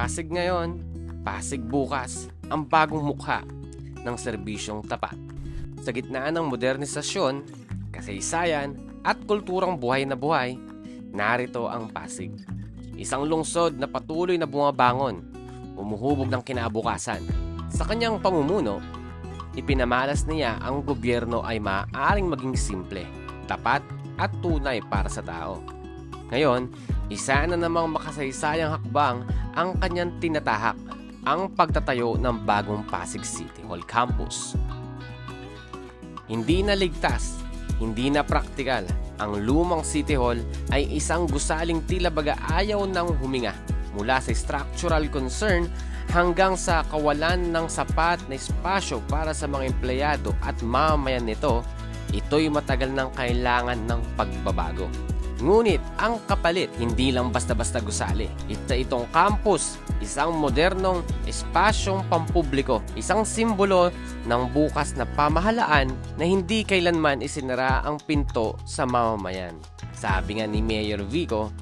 Pasig ngayon, Pasig bukas, ang bagong mukha ng serbisyong tapat. Sa gitna ng modernisasyon, kasaysayan at kulturang buhay na buhay, narito ang Pasig. Isang lungsod na patuloy na bumabangon, umuhubog ng kinabukasan. Sa kanyang pamumuno, ipinamalas niya ang gobyerno ay maaaring maging simple, tapat at tunay para sa tao. Ngayon, isa na namang makasaysayang hakbang ang kanyang tinatahak, ang pagtatayo ng bagong Pasig City Hall Campus. Hindi na ligtas, hindi na praktikal, ang lumang City Hall ay isang gusaling tila baga ayaw ng huminga mula sa structural concern hanggang sa kawalan ng sapat na espasyo para sa mga empleyado at mamamayan nito, ito'y matagal ng kailangan ng pagbabago. Ngunit ang kapalit hindi lang basta-basta gusali. Ito itong campus, isang modernong espasyong pampubliko, isang simbolo ng bukas na pamahalaan na hindi kailanman isinara ang pinto sa mamamayan. Sabi nga ni Mayor Vico,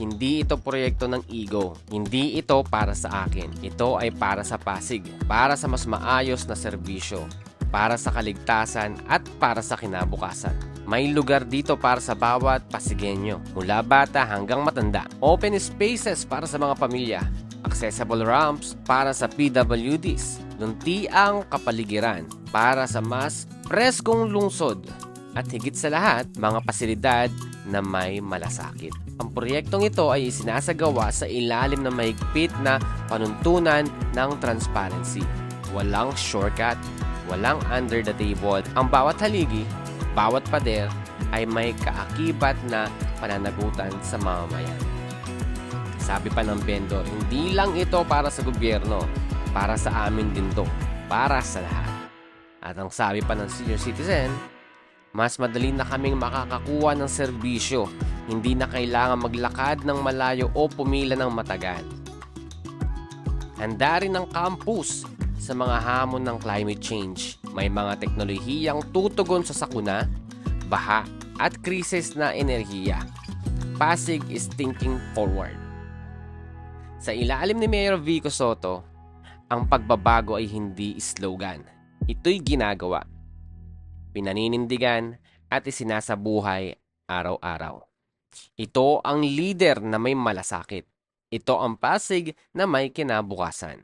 hindi ito proyekto ng ego. Hindi ito para sa akin. Ito ay para sa Pasig. Para sa mas maayos na serbisyo. Para sa kaligtasan at para sa kinabukasan. May lugar dito para sa bawat Pasigenyo. Mula bata hanggang matanda. Open spaces para sa mga pamilya. Accessible ramps para sa PWDs. Luntiang kapaligiran para sa mas preskong lungsod. At higit sa lahat, mga pasilidad na may malasakit. Ang proyektong ito ay isinasagawa sa ilalim ng mahigpit na panuntunan ng transparency. Walang shortcut, walang under the table. Ang bawat haligi, bawat pader ay may kaakibat na pananagutan sa mamamayan. Sabi pa ng vendor, hindi lang ito para sa gobyerno, para sa amin din to, para sa lahat. At ang sabi pa ng senior citizen, mas madali na kaming makakakuha ng serbisyo. Hindi na kailangan maglakad ng malayo o pumila ng matagal. Handa rin ang campus sa mga hamon ng climate change. May mga teknolohiyang tutugon sa sakuna, baha, at krisis na enerhiya. Pasig is thinking forward. Sa ilalim ni Mayor Vico Soto, ang pagbabago ay hindi slogan. Ito'y ginagawa pinaninindigan at isinasabuhay araw-araw. Ito ang leader na may malasakit. Ito ang Pasig na may kinabukasan.